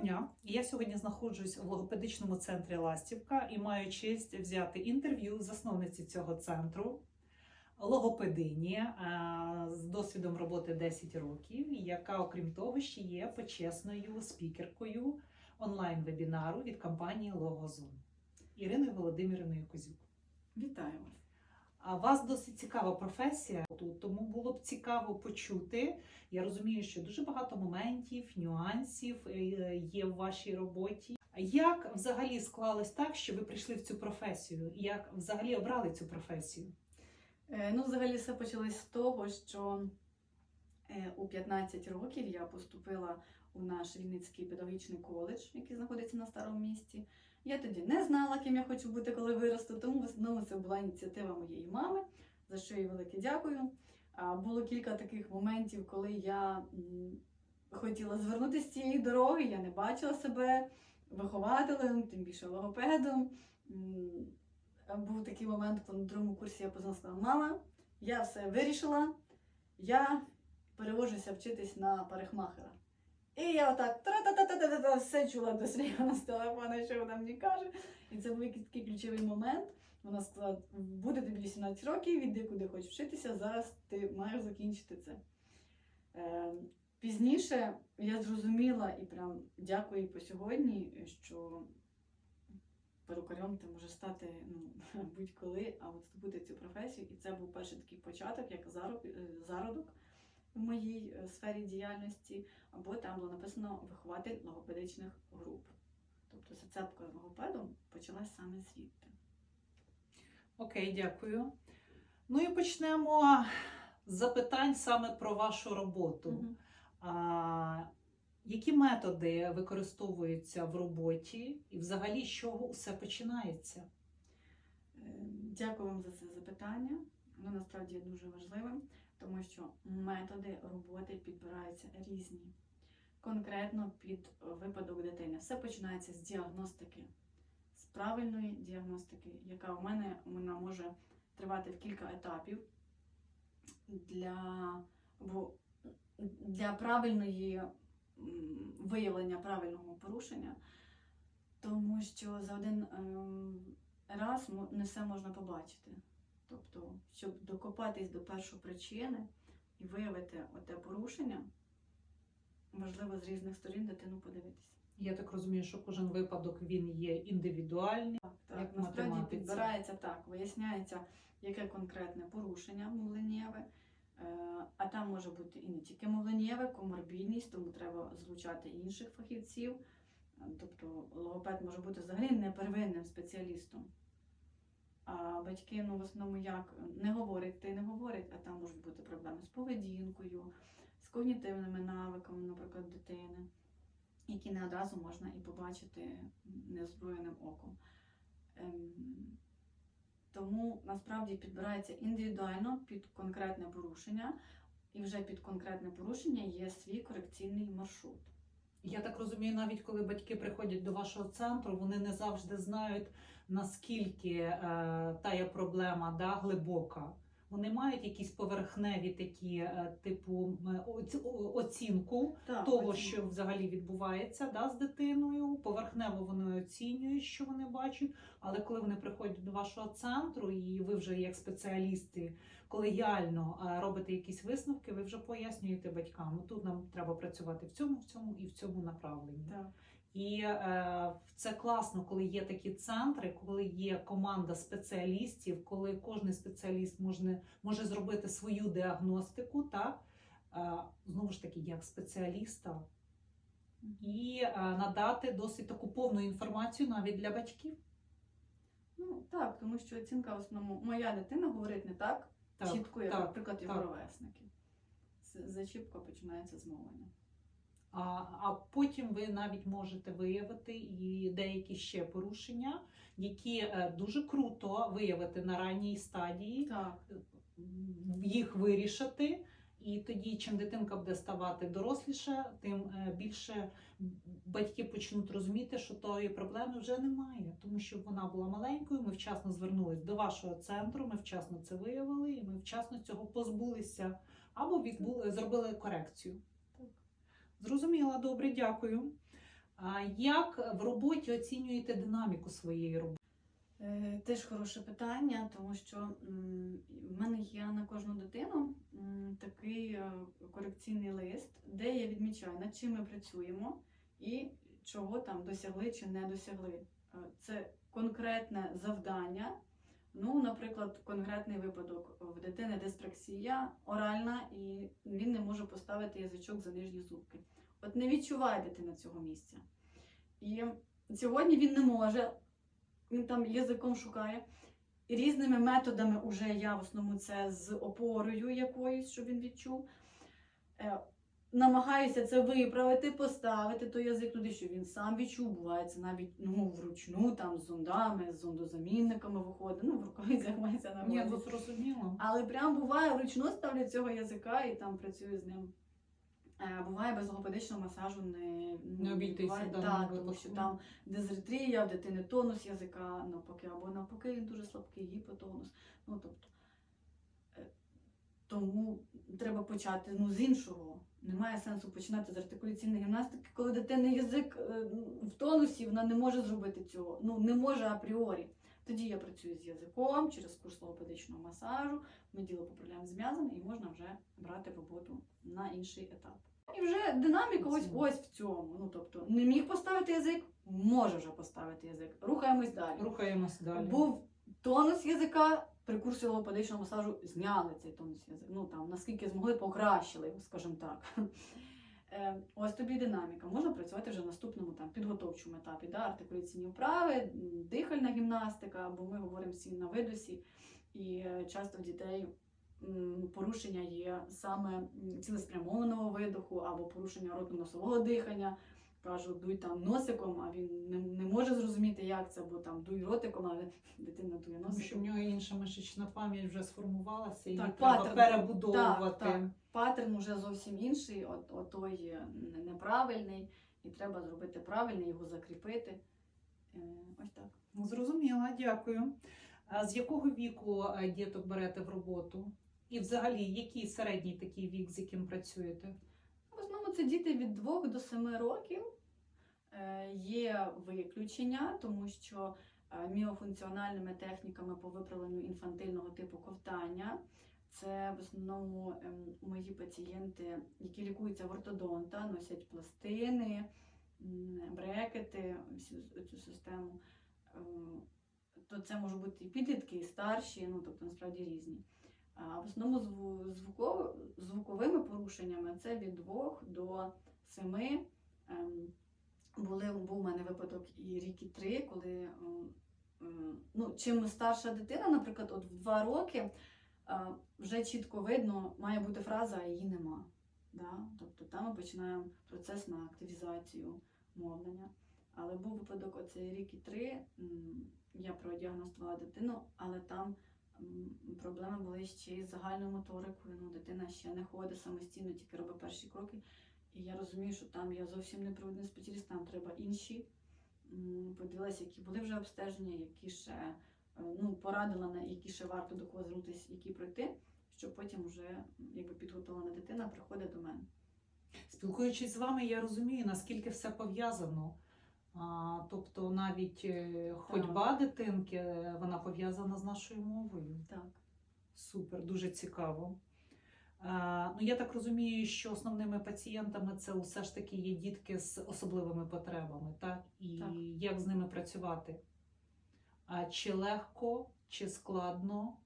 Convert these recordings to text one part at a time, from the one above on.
дня! Я сьогодні знаходжусь в логопедичному центрі Ластівка і маю честь взяти інтерв'ю засновниці цього центру, логопедині е, з досвідом роботи 10 років, яка, окрім того, ще є почесною спікеркою онлайн-вебінару від компанії Логозум Іриною Володимирівною Козюк. Вітаю вас. А вас досить цікава професія тут, тому було б цікаво почути. Я розумію, що дуже багато моментів, нюансів е, є в вашій роботі. Як взагалі склалось так, що ви прийшли в цю професію? Як взагалі обрали цю професію? Е, Ну, взагалі, все почалось з того, що е, у 15 років я поступила у наш Вінницький педагогічний коледж, який знаходиться на старому місті. Я тоді не знала, ким я хочу бути, коли виросту, тому в основному це була ініціатива моєї мами, за що їй велике дякую. Було кілька таких моментів, коли я хотіла звернутися з цієї дороги, я не бачила себе вихователем, тим більше логопедом. Був такий момент, коли на другому курсі я познала, мама, я все вирішила, я перевожуся вчитись на парикмахера. І я отак тра-та-та-та-та-та все чула до сліва з телефона, що вона мені каже. І це був якийсь такий ключовий момент. Вона сказала, буде тобі 18 років, іди куди хочеш вчитися, зараз ти маєш закінчити це. Е, пізніше я зрозуміла і прям дякую по сьогодні, що перукарем ти може стати ну, будь-коли, а от здобути цю професію. І це був перший такий початок, як е, зародок в моїй е, сфері діяльності, або там було написано вихователь логопедичних груп. Тобто зацепка з логопедом почалась саме звідти. Окей, дякую. Ну і почнемо з запитань саме про вашу роботу. Мгм. А, які методи використовуються в роботі, і взагалі з чого усе починається? Е, Дякую вам за це запитання. Воно насправді дуже важливим, тому що методи роботи підбираються різні. Конкретно під випадок дитини. Все починається з діагностики, з правильної діагностики, яка у мене вона може тривати в кілька етапів для, бо для правильної виявлення правильного порушення, тому що за один ем, раз не все можна побачити. Тобто, щоб докопатись до першої причини і виявити оте порушення, важливо з різних сторін дитину подивитися. Я так розумію, що кожен випадок він є індивідуальний. Так, так. Як насправді підбирається так, виясняється, яке конкретне порушення мовленнєве. Е, А там може бути і не тільки мовленнєве, коморбідність, тому треба залучати інших фахівців. Тобто логопед може бути взагалі не первинним спеціалістом. А батьки ну, в основному як не говорять, та й не говорять, а там можуть бути проблеми з поведінкою, з когнітивними навиками, наприклад, дитини, які не одразу можна і побачити неозброєним оком. Ем, Тому насправді підбирається індивідуально під конкретне порушення, і вже під конкретне порушення є свій корекційний маршрут. Я так розумію, навіть коли батьки приходять до вашого центру, вони не завжди знають, наскільки е, тая проблема да, глибока. Вони мають якісь поверхневі такі, е, типу, е, оцінку Так, того, потім- що взагалі відбувається да, з дитиною. Поверхнево вони оцінюють, що вони бачать. Але коли вони приходять до вашого центру, і ви вже як спеціалісти колегіально е, робите якісь висновки, ви вже пояснюєте батькам. «Ну, Тут нам треба працювати в цьому, в цьому і в цьому направленні. Так. І е, це класно, коли є такі центри, коли є команда спеціалістів, коли кожен спеціаліст може, може зробити свою діагностику, так е, знову ж таки, як спеціаліста, і е, надати досить таку повну інформацію навіть для батьків. Ну так, тому що оцінка в основному моя дитина говорить не так, Так, чітко, як, так, наприклад, його так. ровесники. Зачіпка починається з мовлення. А, а потім ви навіть можете виявити і деякі ще порушення, які е, дуже круто виявити на ранній стадії. Так, їх вирішити. І тоді, чим дитинка буде ставати доросліше, тим е, більше батьки почнуть розуміти, що тої проблеми вже немає, тому що вона була маленькою. Ми вчасно звернулись до вашого центру, ми вчасно це виявили, і ми вчасно цього позбулися або відбули, зробили корекцію. Зрозуміла, добре, дякую. А як в роботі оцінюєте динаміку своєї роботи? Е, Теж хороше питання, тому що в мене є на кожну дитину такий е, корекційний лист, де я відмічаю, над чим ми працюємо і чого там досягли чи не досягли. Е, Це конкретне завдання. Ну, наприклад, конкретний випадок в дитини диспраксія оральна, і він не може поставити язичок за нижні зубки. От не відчуває дитина цього місця. І сьогодні він не може, він там язиком шукає. І різними методами уже я в основному це з опорою якоюсь, щоб він відчув. Намагаюся це виправити, поставити той язик туди, щоб він сам відчув. Буває це навіть ну, вручну, там з зондами, з зондозамінниками виходить. Ну, в рукавицях мається на Ні, ну зрозуміло. Але прям буває вручну ставлю цього язика і там працюю з ним. Е, Буває без логопедичного масажу не, Не обійтися буває, в так, тому що там дезретрія, в дитини тонус язика навпаки, або навпаки він дуже слабкий, гіпотонус. Ну, тобто, е, тому треба почати ну, з іншого. Немає сенсу починати з артикуляційної гімнастики, коли дитина язик е, в тонусі, вона не може зробити цього. Ну, не може апріорі. Тоді я працюю з язиком через курс логопедичного масажу, ми діло поправляємо з м'язами і можна вже брати роботу на інший етап. І вже динаміка ось ось в цьому. Ну тобто не міг поставити язик, може вже поставити язик. Рухаємось далі. Рухаємось далі. Був тонус язика, при курсі логопедичного масажу зняли цей тонус язика. Ну там наскільки змогли, покращили скажімо так. Е, Ось тобі динаміка. Можна працювати вже в наступному там підготовчому етапі, да? артикуляційні вправи, дихальна гімнастика, бо ми говоримо всі на видосі, і е, часто в дітей порушення є саме цілеспрямованого видоху або порушення ротно-носового дихання. Кажу, дуй там носиком, а він не, не може зрозуміти, як це, бо там дуй ротиком, але дитина дує Тому що в нього інша мишечна пам'ять вже сформувалася, і Так, треба паттерн. перебудовувати. Так, так. Паттерн уже зовсім інший, от, от той е, неправильний, і треба зробити правильний, його закріпити. Е, Ось так. Ну, Зрозуміла, дякую. А з якого віку е, діток берете в роботу? І взагалі, який середній такий вік, з яким працюєте? Це діти від 2 до 7 років. Е, Є виключення, тому що е, міофункціональними техніками по виправленню інфантильного типу ковтання. Це в основному ем, мої пацієнти, які лікуються в ортодонта, носять пластини, брекети, цю систему. Е, То це можуть бути і підлітки, і старші, ну тобто насправді різні. А в основному звуковими порушеннями це від 2 до 7. Ем, були, був у мене випадок і рік, і три, коли ем, ем, ну, чим старша дитина, наприклад, от в 2 роки, е, вже чітко видно, має бути фраза, а її нема. Да? Тобто там ми починаємо процес на активізацію мовлення. Але був випадок оцей рік і три, я продіагностувала дитину, але там проблеми були ще з загальною моторикою. Ну, дитина ще не ходить самостійно, тільки робить перші кроки. І я розумію, що там я зовсім не провідний спеціаліст, там треба інші. Подивилася, які були вже обстеження, які ще е, ну, порадила, на які ще варто до кого звернутися, які пройти, щоб потім вже якби підготовлена дитина приходить до мене. Спілкуючись з вами, я розумію, наскільки все пов'язано. А, тобто навіть е, ходьба дитинки, е, вона пов'язана з нашою мовою. Так. Супер, дуже цікаво. А, ну, я так розумію, що основними пацієнтами це все ж таки є дітки з особливими потребами, так? І Так. як з ними працювати? А, чи легко, чи складно?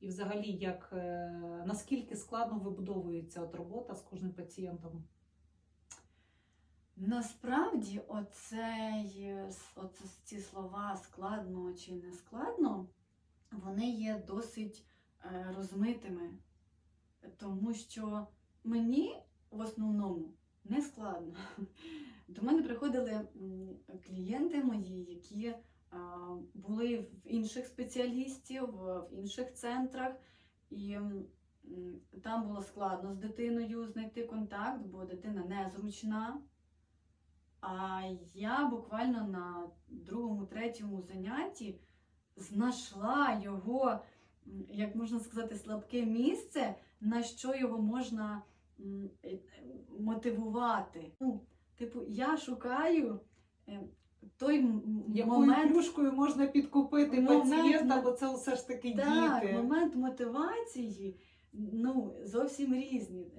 І взагалі, як, е, наскільки складно вибудовується от робота з кожним пацієнтом? Насправді, оцей, оце, ці слова складно чи не складно, вони є досить е, розмитими, тому що мені в основному не складно. До мене приходили клієнти мої, які а, були в інших спеціалістів, в інших центрах, і там було складно з дитиною знайти контакт, бо дитина незручна. А я буквально на другому, третьому занятті знайшла його, як можна сказати, слабке місце, на що його можна е, мотивувати. Ну, Типу, я шукаю е, той Якою момент. плюшкою можна підкупити Момент пацієнта, бо це все ж таки Так, діти. момент мотивації ну, зовсім різні.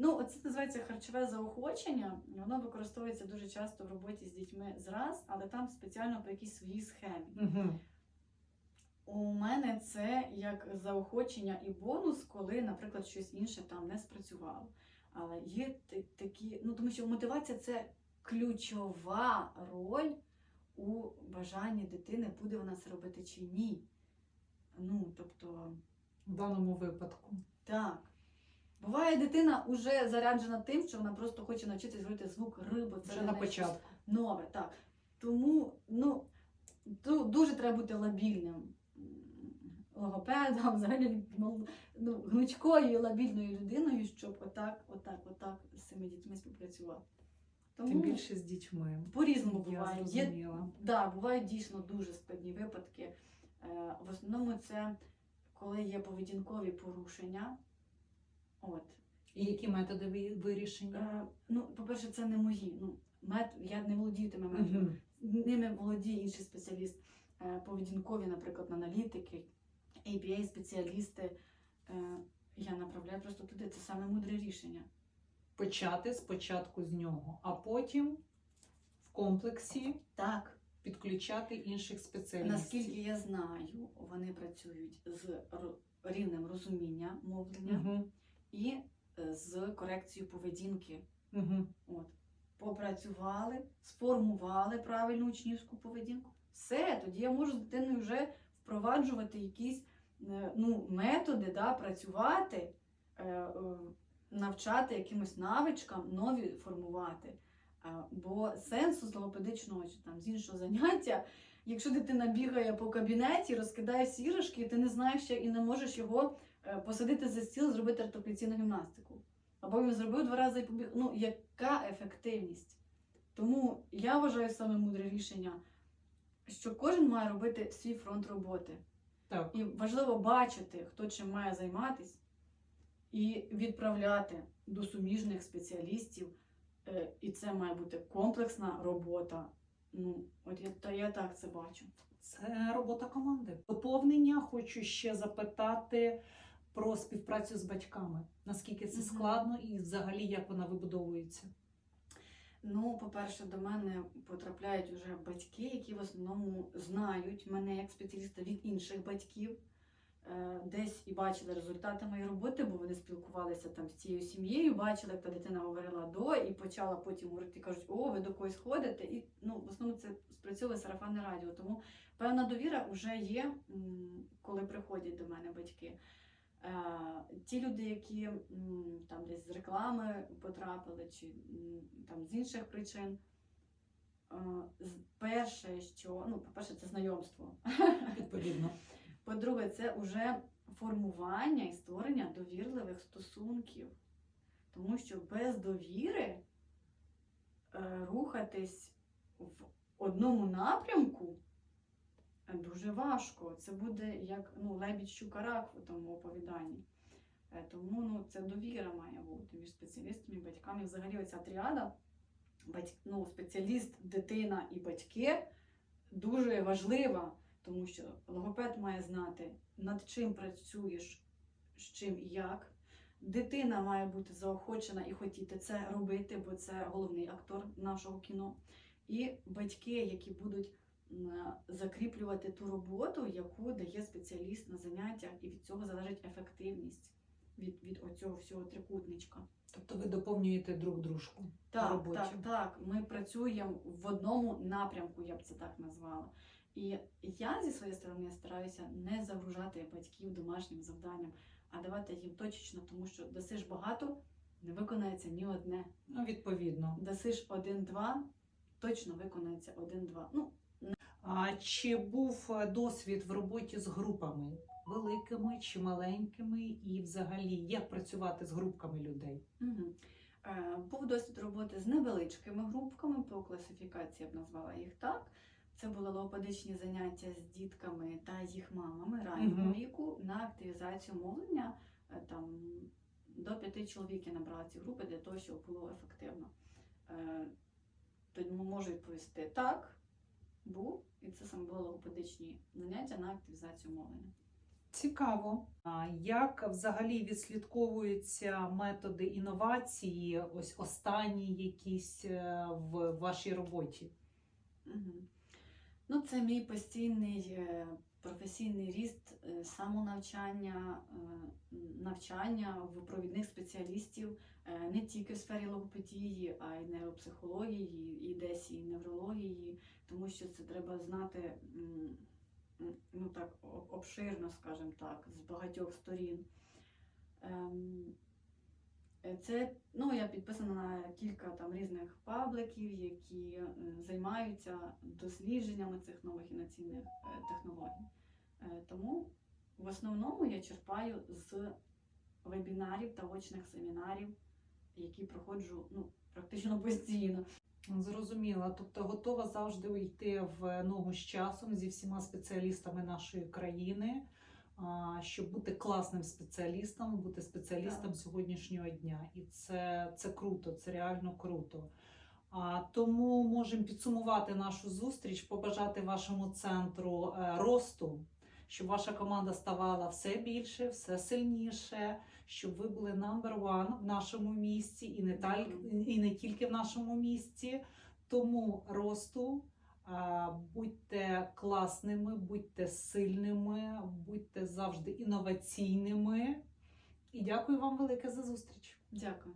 Ну, це називається харчове заохочення. Воно використовується дуже часто в роботі з дітьми зраз, але там спеціально по якійсь своїй схемі. Угу. У мене це як заохочення і бонус, коли, наприклад, щось інше там не спрацювало. Але є такі, ну тому що мотивація це ключова роль у бажанні дитини, буде вона це робити чи ні. Ну, тобто, В даному випадку. так. Буває, дитина вже заряджена тим, що вона просто хоче навчитися говорити звук риби. Це Вже на початку. нове, так. Тому ну, дуже треба бути лабільним логопедом, взагалі ну, ну, гнучкою і лабільною людиною, щоб отак, отак, отак з цими дітьми співпрацювати. Тому Тим більше з дітьми. по-різному Я буває. Є, да, бувають дійсно дуже складні випадки. Е, в основному це коли є поведінкові порушення. От. І які методи вирішення? Е, ну, по-перше, це не мої. Ну, мет, я не володію тими методами. Угу. ними володіє інший спеціаліст, Е, поведінкові, наприклад, аналітики, ABA спеціалісти. Е, Я направляю просто туди. Це саме мудре рішення. Почати спочатку з нього, а потім в комплексі Так, підключати інших спеціалістів. наскільки я знаю, вони працюють з рівнем розуміння мовлення Угу. І е, з корекцією поведінки. Угу. От. Попрацювали, сформували правильну учнівську поведінку. Все, тоді я можу з дитиною вже впроваджувати якісь е, ну, методи, да, працювати, е, навчати якимось навичкам, нові формувати. Бо сенсу з логопедичного чи там з іншого заняття, якщо дитина бігає по кабінеті, розкидає всі і ти не знаєш і не можеш його посадити за стіл, зробити артикуляційну гімнастику. Або він зробив два рази і побіг. Ну, яка ефективність? Тому я вважаю саме мудре рішення, що кожен має робити свій фронт роботи. Так. І важливо бачити, хто чим має займатись, і відправляти до суміжних спеціалістів. Е, І це має бути комплексна робота. Ну, от я, та я так це бачу. Це робота команди. Доповнення хочу ще запитати про співпрацю з батьками. Наскільки це складно і взагалі як вона вибудовується? Ну, по-перше, до мене потрапляють вже батьки, які в основному знають мене як спеціаліста від інших батьків. Е, Десь і бачили результати моєї роботи, бо вони спілкувалися там з цією сім'єю, бачили, як та дитина говорила до, і почала потім говорити, кажуть, о, ви до когось ходите. І ну, в основному це спрацьовує сарафанне радіо. Тому певна довіра вже є, коли приходять до мене батьки. Е, Ті люди, які там десь з реклами потрапили, чи там з інших причин. е, Перше, що ну, по-перше, це знайомство. Відповідно. По-друге, це вже формування і створення довірливих стосунків. Тому що без довіри е, рухатись в одному напрямку дуже важко. Це буде як ну, лебідь щука рак в тому оповіданні. Е, Тому ну, це довіра має бути між спеціалістами і батьками. Взагалі, оця тріада, батьк, ну, спеціаліст, дитина і батьки дуже важлива. Тому що логопед має знати, над чим працюєш, з чим і як. Дитина має бути заохочена і хотіти це робити, бо це головний актор нашого кіно. І батьки, які будуть закріплювати ту роботу, яку дає спеціаліст на заняттях, і від цього залежить ефективність від, від оцього всього трикутничка. Тобто ви доповнюєте друг дружку. Так, так, так. Ми працюємо в одному напрямку, я б це так назвала. І я зі своєї сторони стараюся не загружати батьків домашнім завданням, а давати їм точечно, тому що дасиш багато, не виконається ні одне. Ну, відповідно. Дасиш один-два, точно виконається один-два. Ну, чи був е, досвід в роботі з групами великими чи маленькими, і взагалі як працювати з групками людей? Угу. Був досвід роботи з невеличкими групками, по класифікації я б назвала їх так. Це були логопедичні заняття з дітками та їх мамами раннього віку на активізацію мовлення. Е, Там до п'яти чоловік я набрала ці групи для того, щоб було ефективно. Тому можу відповісти так, був, і це саме були логопедичні заняття на активізацію мовлення. Цікаво. Як взагалі відслідковуються методи інновації, ось останні якісь е, в вашій роботі? Угу. Ну, це мій постійний е, професійний ріст, е, самонавчання, е, навчання в провідних спеціалістів е, не тільки в сфері логопедії, а й нейропсихології, і десь і неврології, тому що це треба знати ну так обширно, скажімо так, з багатьох сторін. Е, Це ну я підписана на кілька там різних пабликів, які е, займаються дослідженнями цих нових інноваційних е, технологій. Тому в основному я черпаю з вебінарів та очних семінарів, які проходжу ну, практично постійно. Зрозуміла, тобто готова завжди йти в ногу з часом зі всіма спеціалістами нашої країни, щоб бути класним спеціалістом, бути спеціалістом Так. сьогоднішнього дня. І це, це круто, це реально круто. А, тому можемо підсумувати нашу зустріч, побажати вашому центру е, росту, щоб ваша команда ставала все більше, все сильніше, щоб ви були number one в нашому місті і не, так, і не тільки в нашому місті. Тому росту, будьте класними, будьте сильними, будьте завжди інноваційними. І дякую вам велике за зустріч. Дякую.